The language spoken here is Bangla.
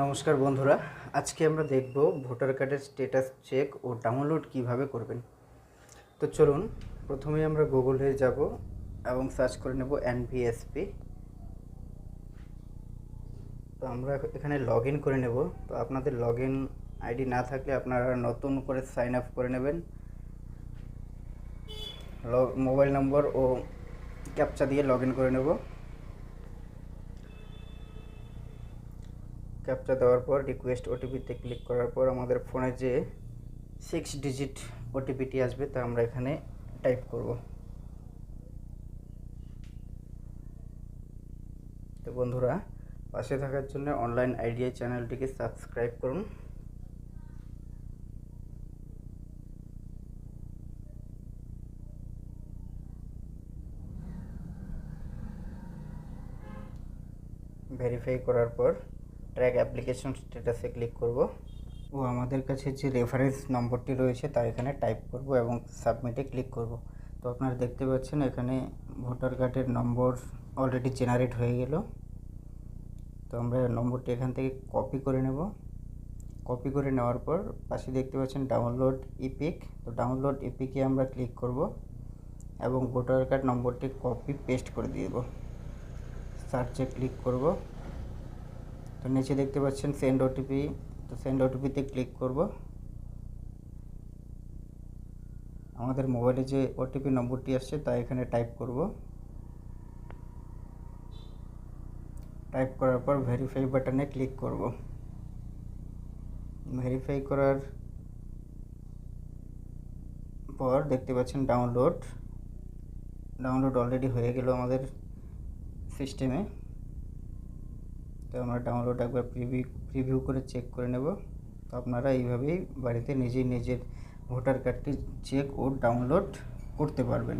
নমস্কার বন্ধুরা, আজকে আমরা দেখব ভোটার কার্ডের স্ট্যাটাস চেক ও ডাউনলোড কীভাবে করবেন। তো চলুন প্রথমে আমরা গুগলে যাব এবং সার্চ করে নেব এনভিএসপি তো আমরা এখানে লগ করে নেব। তো আপনাদের লগ আইডি না থাকলে আপনারা নতুন করে সাইন আপ করে নেবেন। মোবাইল নম্বর ও ক্যাপচা দিয়ে লগ করে নেব। ক্যাপচা দেওয়ার পর রিকোয়েস্ট ওটিপিতে ক্লিক করার পর আমাদের ফোনে যে সিক্স ডিজিট ওটিপিটি আসবে, তা আমরা এখানে টাইপ করব। তো বন্ধুরা, পাশে থাকার জন্য অনলাইন আইডিয়া চ্যানেলটিকে সাবস্ক্রাইব করুন। ভেরিফাই করার পর ট্র্যাক অ্যাপ্লিকেশন স্ট্যাটাসে ক্লিক করব। ও আমাদের কাছে যে রেফারেন্স নম্বরটি রয়েছে, তা এখানে টাইপ করব এবং সাবমিটে ক্লিক করব। তো আপনারা দেখতে পাচ্ছেন, এখানে ভোটার কার্ডের নম্বর অলরেডি জেনারেট হয়ে গেল। তো আমরা নম্বরটি এখান থেকে কপি করে নেব। কপি করে নেওয়ার পর পাশে দেখতে পাচ্ছেন ডাউনলোড ইপিক তো ডাউনলোড ইপিকে আমরা ক্লিক করব এবং ভোটার কার্ড নম্বরটি কপি পেস্ট করে দিয়ে দেবো। সার্চে ক্লিক করব। তো নিচে দেখতে পাচ্ছেন সেন্ড ওটিপি তো সেন্ড ওটিপিতে ক্লিক করব। আমাদের মোবাইলে যে ওটিপি নম্বরটি আসছে, তা এখানে টাইপ করব। টাইপ করার পর ভেরিফাই বাটনে ক্লিক করব। ভেরিফাই করার পর দেখতে পাচ্ছেন ডাউনলোড ডাউনলোড অলরেডি হয়ে গেল আমাদের সিস্টেমে তো আমরা ডাউনলোড একবার প্রিভিউ প্রিভিউ করে চেক করে নেব। তো আপনারা এইভাবেই বাড়িতে নিজেই নিজের ভোটার কার্ডটি চেক ও ডাউনলোড করতে পারবেন।